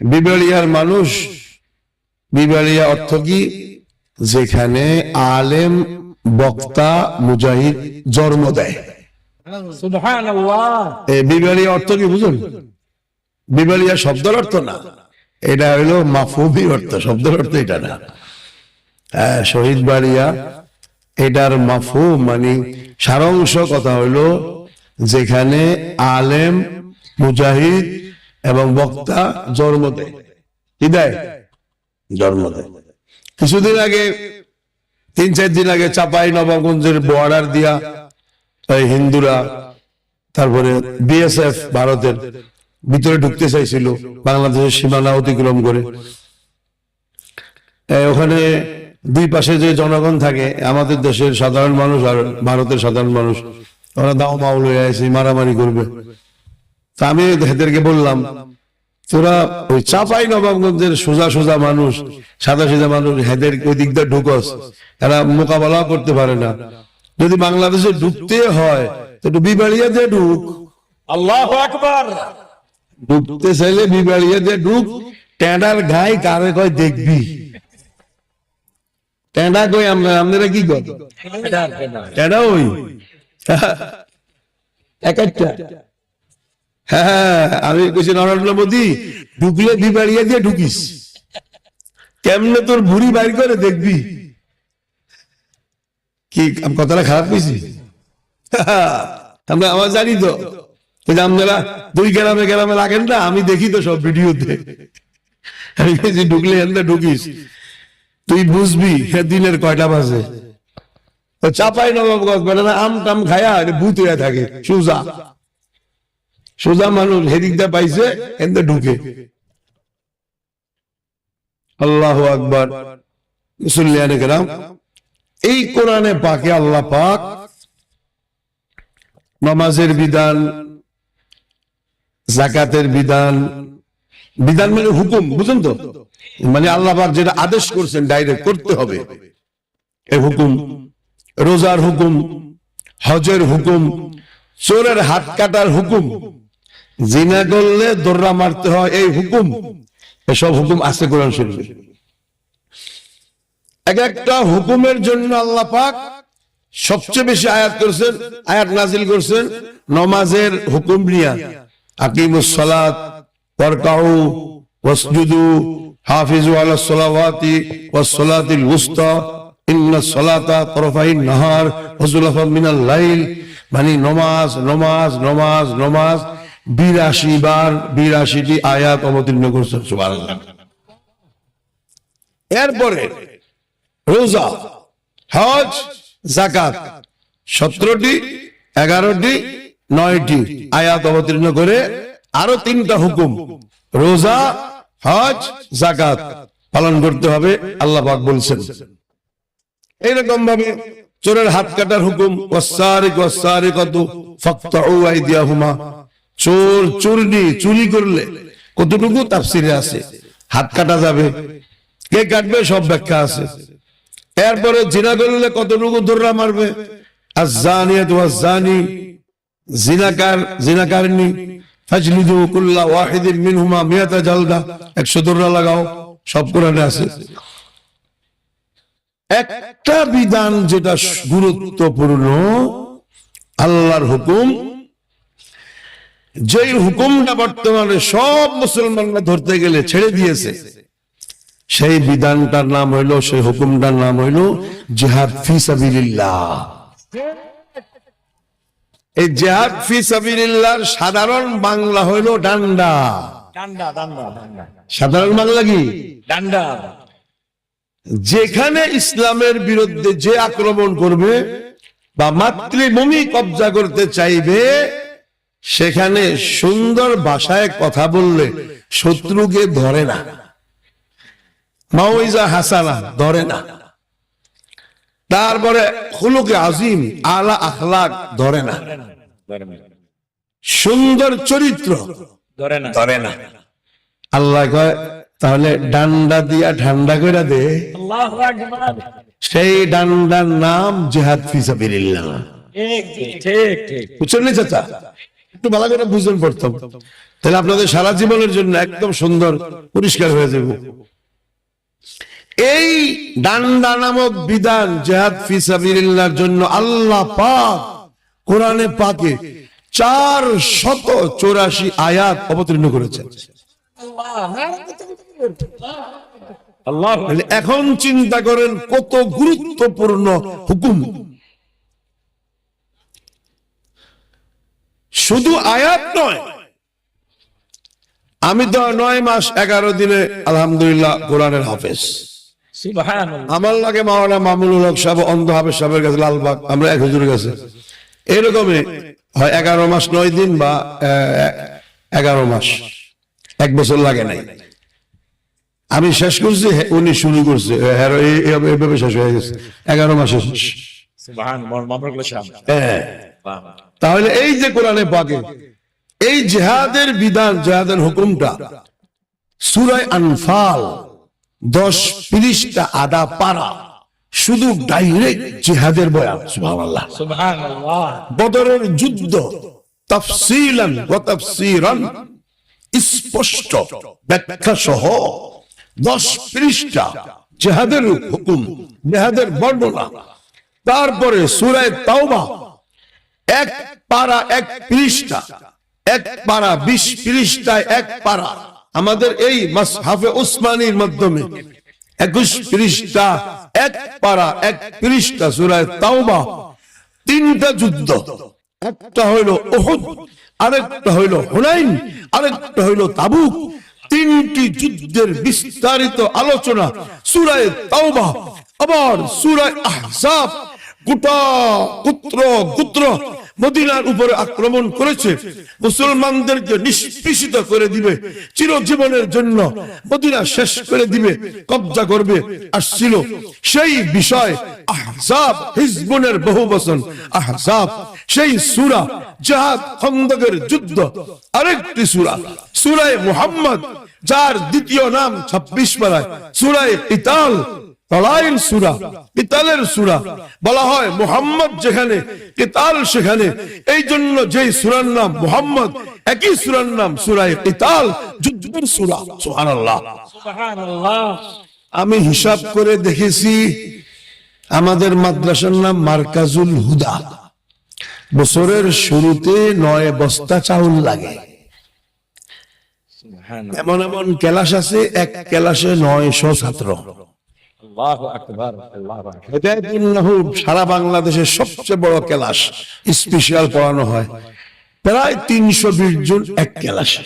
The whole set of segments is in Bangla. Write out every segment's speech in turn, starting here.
বিবালিয়ার মানুষ বিবালিয়া অর্থ কি? যেখানে আলেম বক্তা মুজাহিদ জন্ম দেয়। অর্থ কি বুঝুন? বিবালিয়া শব্দের অর্থ না। এটা হইল মাফুবি অর্থ শব্দের অর্থ এটা না। হ্যাঁ শহীদ বাড়িয়া এটার মাফু মানে সারাংশ কথা হইল যেখানে আলেম মুজাহিদ এবং বক্তা জন্ম দেয়। কি দেয়? জন্ম দেয়। কিছুদিন আগে, তিন চার দিন আগে চাপাই নবাবগঞ্জের বর্ডার দিয়া হিন্দুরা তারপরে বিএসএফ ভারতের ভিতরে ঢুকতে চাইছিল, বাংলাদেশের সীমানা অতিক্রম করে। ওখানে দুই পাশে যে জনগণ থাকে, আমাদের দেশের সাধারণ মানুষ আর ভারতের সাধারণ মানুষ, ওরা দাও মাউল হয়ে আছে মারামারি করবে। তা আমি এদেরকে বললাম তোরা ওই চাপাই নবাবগঞ্জের সোজা সোজা মানুষ সাদা সিধা মানুষ হেদের ওই দিক দিয়ে ঢুকস। এরা মোকাবেলা করতে পারে না। যদি বাংলাদেশে ঢুকতে হয় তো বিবাড়িয়া দিয়ে ঢুক আল্লাহু ঢুকতে চাইলে বিবাড়িয়া দিয়ে ঢুক কারে কয় দেখবি? টেঁডা কই আমরা আপনারা কি কর টেঁডা ওই। একটা। হ্যাঁ আমি কইছি, নরেন্দ্র মোদী, ঢুকলে বিবাড়িয়া দিয়ে ঢুকিস। কেমনে তোর ভুড়ি করে দেখবি? কি কথাটা খারাপ কইছি? আমরা আমার জানি তো। আপনারা দুই গ্রামে গ্রামে না, আমি দেখি তো সব ভিডিওতে। আমি কইছি, ঢুকলে এখানে ঢুকিস। তুই বুঝবি হ্যাঁ দিনের কয়টা বাজে। চাপাই নবাবগঞ্জ, বেটা না আম টাম খায়া ভূত হয়ে থাকে, সোজা। সোজা মানুষ হেদিকটা পাইছে এতে ঢুকে। আল্লাহ আকবার। মুসল্লিয়ানে গেলাম এই কোরআনে পাকে আল্লাহ পাক নামাজের বিধান জাকাতের বিধান বিধান মানে হুকুম, বুঝুন তো? মানে আল্লাহ পাক যেটা আদেশ করছেন ডাইরেক্ট করতে হবে। এই হুকুম, রোজার হুকুম, হজের হুকুম, চোরের হাত কাটার হুকুম জিনা করলে দোররা মারতে হয়, এই হুকুম। এসব হুকুম আছে কোরআন শরীফে। এক একটা হুকুমের জন্য আল্লাহ পাক সবচেয়ে বেশি আয়াত করছেন, আয়াত নাজিল করছেন, নমাজের হুকুম নিয়া। আকিমুস সালাত ওয়ারকাউ, ওয়াসজুদু, হাফিজু আলাস সালাওয়াতি ওয়াস সালাতিল উস্তা ইন্নাস সালাতা তরফাইন নাহার, ওয়া যুলাফা মিনাল লাইল। মানে নমাজ নমাজ নমাজ নমাজ বিরাশি বার বিরাশিটি আয়াত অবতীর্ণ করছেন সুবহানাল্লাহ। এরপরে রোজা, হজ জাকাত সতেরোটি, এগারোটি, নয়টি আয়াত অবতীর্ণ করে আরও তিনটা হুকুম, রোজা, হজ জাকাত পালন করতে হবে, আল্লাহ পাক বলছেন। এইরকম ভাবে চোরের হাত কাটার হুকুম ওয়াসারিক ওয়াসারিকাতু ফাকতাউ আইদিয়াহুমা। চোর চুরনি চুরি করলে। কতটুকু তাফসিরে আছে? হাত কাটা যাবে। কে কাটবে? সব ব্যাখ্যা আছে। এরপরে জিনা করলে কতটুকু দৌড়া মারবে? আর জানি জানি জিনাকার, জিনাকারনি। ফাজলিদু একটা বিধান যেটা গুরুত্বপূর্ণ, আল্লাহর হুকুম যেই হুকুমটা বর্তমানে সব মুসলমানরা ধরতে গেলে ছেড়ে দিয়েছে সেই বিধানটার নাম হইল সেই হুকুমটার নাম হইল জেহাদ ফি সাবিলিল্লাহ। এই জেহাদ ফি সাবিলিল্লাহর সাধারণ বাংলা হইল ডান্ডা। ডান্ডা ডান্ডা ডান্ডা। সাধারণ বাংলা কি? ডান্ডা। যেখানে ইসলামের বিরুদ্ধে যে আক্রমণ করবে বা মাতৃভূমি কবজা করতে চাইবে সেখানে সুন্দর ভাষায় কথা বললে শত্রুকে ধরে না। মাওইজা হাসানা ধরে না। তারপরে হুলুকে আজিম আলা আখলাক ধরে না। সুন্দর চরিত্র ধরে না। ধরে না আল্লাহ কয় তাহলে ডান্ডা দিয়া ঠান্ডা করে দে। সেই ডান্ডার নাম জেহাদ ফিসাবিল্লাহ ঠিক ঠিক বুঝছেন চাচা? একটু ভালো করে বুঝবেন প্রথম। তাহলে আপনাদের সারা জীবনের জন্য একদম সুন্দর, পরিষ্কার হয়ে যাবে। এই ডান্ডা নামক বিধান জেহাদ ফি সাবিলিল্লাহর জন্য আল্লাহ পাক কোরআনে পাকে চার শত চৌরাশি আয়াত অবতীর্ণ করেছেন। এখন চিন্তা করেন কত গুরুত্বপূর্ণ হুকুম। শুধু আয়াত নয়। আমি তো নয় মাস এগারো দিনে আলহামদুলিল্লাহ কোরআনের হাফেজ। আমার লাগে মাওলানা মামুনুল হক সাহেব অন্ধ হাফেজ সাহেবের কাছে লালবাগ আমরা এক হুজুরের কাছে। এরকমই হয় এগারো মাস নয় দিন বা এগারো মাস। এক বছর লাগে নাই। আমি শেষ করছি উনি শুরু করছে। হ্যাঁ এইভাবে শেষ হয়ে গেছে। এগারো মাসে শেষ। হ্যাঁ। তাহলে এই যে কোরআনে পাকে এই জেহাদের বিধান জেহাদের হুকুমটা সুরায় আনফাল দশ তিরিশটা আদা পারা শুধু ডাইরেক্ট জিহাদের বয়ান সুবহানাল্লাহ। বদরের যুদ্ধ তাফসিলান ওয়া তাফসিরান স্পষ্ট ব্যাখ্যা সহ দশ পৃষ্ঠা জেহাদের হুকুম জেহাদের বর্ণনা। তারপরে সুরায় তাওবা এক পারা এক পৃষ্ঠা, এক পারা বিশ পৃষ্ঠায় এক পারা আমাদের এই মাসহাফে উসমানীর মাধ্যমে একুশ পৃষ্ঠা, এক পারা এক পৃষ্ঠা, সুরায় তাওবা। তিনটা যুদ্ধ, একটা হইল ওহুদ আরেকটা হইল হুনাইন, আরেকটা হইল তাবুক। তিনটি যুদ্ধের বিস্তারিত আলোচনা সুরায় তাওবা, আবার সুরায় আহজাব। গোটা পুত্র পুত্র মদিনার উপরে আক্রমণ করেছে। মুসলমানদেরকে নিষ্পেষিত করে দিবে। চিরজীবনের জন্য মদিনা শেষ করে দিবে, কবজা করবে, আসছিল। সেই বিষয় আহজাব, হিজবুনের বহু বচন। আহজাব, সেই সুরা জাহাদ খন্দকের যুদ্ধ। আরেকটি সুরা, সুরায় মুহাম্মদ, যার দ্বিতীয় নাম ছাব্বিশ পারায় সুরায় ইতাল তলাইল সুরা কিতালের সুরা। বলা হয় মোহাম্মদ যেখানে কিতাল সেখানে। এই জন্য যে সুরার নাম মোহাম্মদ একই সুরার নাম সুরায় কিতাল যুদ্ধের সুরা। সুবহানাল্লাহ। আমি হিসাব করে দেখেছি আমাদের মাদ্রাসার নাম মার্কাজুল হুদা। বছরের শুরুতে নয় বস্তা চাউল লাগে। এমন এমন ক্লাস আছে এক ক্লাসে নয়শো ছাত্র। সারা বাংলাদেশের সবচেয়ে বড় ক্লাস স্পেশাল পড়ানো হয়। প্রায় তিনশো বিশ জন এক ক্লাসে।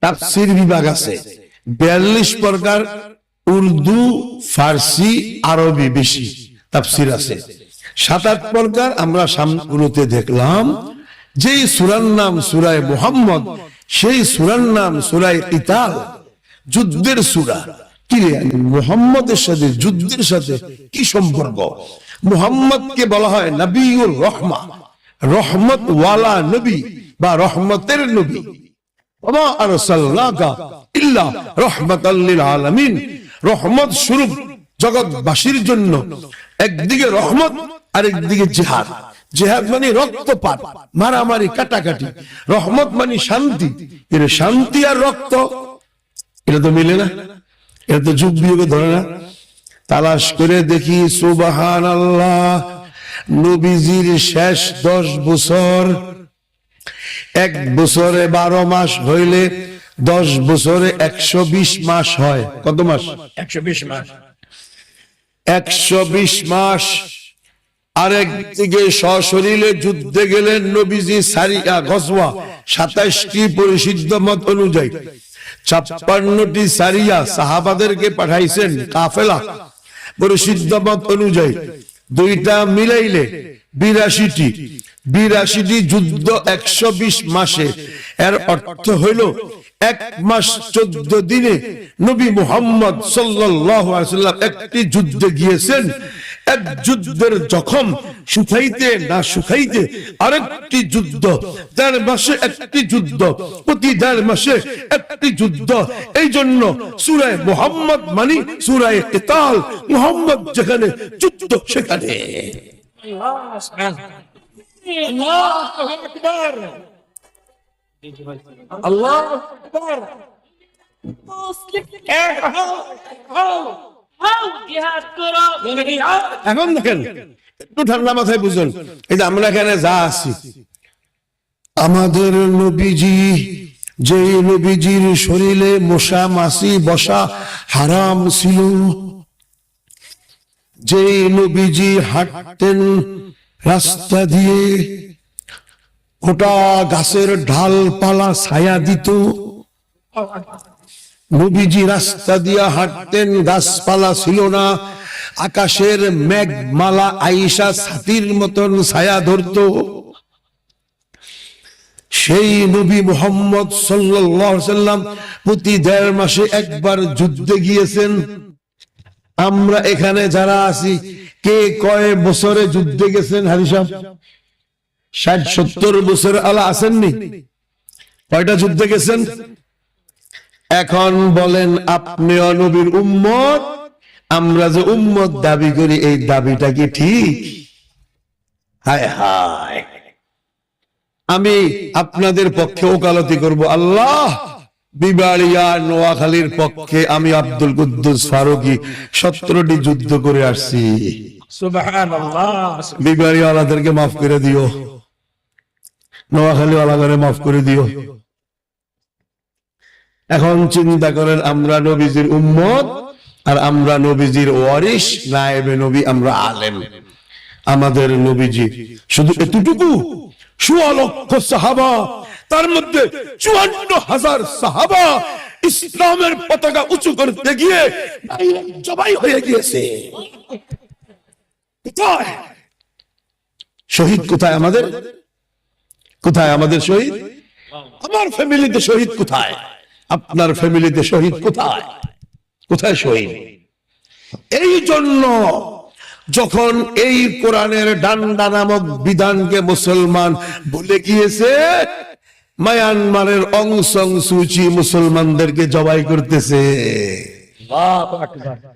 তাফসির বিভাগ আছে। বিয়াল্লিশ প্রকার উর্দু ফার্সি আরবি বেশি তাফসির আছে। সাত আট প্রকার আমরা সামগুলোতে দেখলাম। যেই সুরার নাম সুরায় মোহাম্মদ সেই সুরার নাম সুরায় ইতাল যুদ্ধের সুরা। মোহাম্মদের সাথে, যুদ্ধের সাথে কি সম্পর্ক? মোহাম্মদকে বলা হয় নবীউর রহমা। রহমত ওয়ালা নবী বা রহমতের নবী। একদিকে মানে রক্তপাত, মারামারি, কাটাকাটি। রহমত মানে শান্তি। এর শান্তি আর রক্ত, এটা তো মিলে না। এটা তো যুগ বিয়োগে ধরে না। তালাশ করে দেখি সুবাহান আল্লাহ নবীজির শেষ দশ বছর। এক বছরে বারো মাস হইলে দশ বছরে একশো বিশ মাস হয়। কত মাস? 120 মাস। একশো বিশ মাস। আরেক দিকে সশরীরে যুদ্ধে গেলেন নবীজি সারিয়া গজওয়া সাতাশটি পরিসিদ্ধ মত অনুযায়ী। ছাপ্পান্নটি সারিয়া সাহাবাদেরকে পাঠাইছেন কাফেলা। মত অনুযায়ী দুইটা মিলাইলে বিরাশিটি। বিরাশিটি যুদ্ধ একশো বিশ মাসে। এর অর্থ হইল এক মাস চোদ্দ দিনে নবী মুহাম্মদ সাল্লাম একটি যুদ্ধে গিয়েছেন। এক যুদ্ধের জখম শুকাইতে না শুকাইতে আরেকটি যুদ্ধ দেড় মাসে একটি যুদ্ধ প্রতি দেড় মাসে একটি যুদ্ধ। এই জন্য সুরায় মোহাম্মদ মানি সুরায় কেতাল মোহাম্মদ যেখানে যুদ্ধ সেখানে। আল্লাহ আল্লাহু এখন দেখেন, একটু ঠান্ডা মাথায় বুঝুন, এই যে আমরা এখানে যা আছি, আমাদের নবীজি যে নবীজির শরীরে মশা মাসি বসা হারাম ছিল যে নবীজি হাঁটতেন রাস্তা দিয়ে ওটা গাছের ঢাল পালা ছায়া দিত নবীজি রাস্তা দিয়া হাঁটতেন, গাছপালা ছিল না। আকাশের মেঘমালা আইসা ছাতির মতন ছায়া ধরত। সেই নবী মোহাম্মদ সাল্লাম প্রতি দেড় মাসে একবার যুদ্ধে গিয়েছেন। আমরা এখানে যারা আছি, কে কয় বছরে যুদ্ধে গেছেন হারিসাব ষাট সত্তর বছর আলা আসেননি কয়টা যুদ্ধে গেছেন? এখন বলেন আপনি নবীর উম্মত? আমরা যে উম্মত দাবি করি এই দাবিটা কি ঠিক? হায় হায়। আমি আপনাদের পক্ষে ওকালতি করব আল্লাহ। বিবাড়িয়া নোয়াখালীর পক্ষে আমি আব্দুল কুদ্দুস ফারুকি সতেরোটি যুদ্ধ করে আসছি। বিবাড়িওয়ালাদেরকে মাফ করে দিও। নোয়াখালীওয়ালাদের মাফ করে দিও। এখন চিন্তা করেন, আমরা নবীজির উম্মত আর আমরা নবীজির ওয়ারিস নায়েবে নবী আমরা আলেম। আমাদের নবীজি শুধু এতটুকু? সোয়া লক্ষ সাহাবা, তার মধ্যে চুয়ান্ন হাজার সাহাবা ইসলামের পতাকা উঁচু করতে গিয়ে জবাই হয়ে গিয়েছে। শহীদ কোথায় আমাদের? কোথায় আমাদের শহীদ? আমার ফ্যামিলিতে শহীদ কোথায়? আপনার ফ্যামিলিতে শহীদ কোথায়? কোথায় শহীদ? এই জন্য যখন এই কোরআনের ডান্ডা নামক বিধানকে মুসলমান ভুলে গিয়েছে মায়ানমারের অংশং সুচি মুসলমানদেরকে জবাই করতেছে।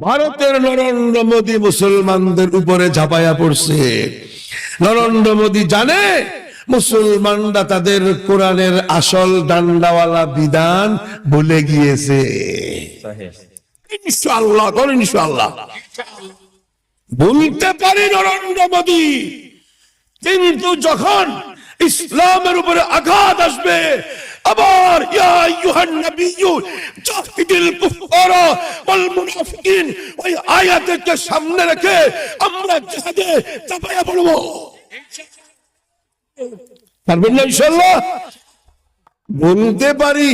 ভারতের নরেন্দ্র মোদী মুসলমানদের উপরে ঝাপাইয়া পড়ছে। নরেন্দ্র মোদী জানে মুসলমানরা তাদের কোরআনের আসল ডান্ডাওয়ালা বিধান ভুলে গিয়েছে। ইনশাল্লাহ ভুলতে পারি নরেন্দ্র মোদী। কিন্তু যখন ইসলামের উপরে আঘাত আসবে আবার ইয়া আইয়ুহান নাবিয়্যু জাহিদিল কুফারা ওয়াল মুনাফিকিন ওই আয়াতকে সামনে রেখে আমরা জিহাদে চাপায়া পড়ব। পারবেন না ইনশাল্লাহ বলতে পারি,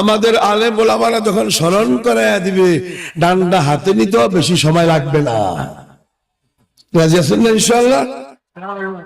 আমাদের আলেম ওলামারা যখন স্মরণ করাইয়া দিবে ডান্ডা হাতে নিতেও বেশি সময় লাগবে না। রাজি আছেন না ইনশাআল্লাহ?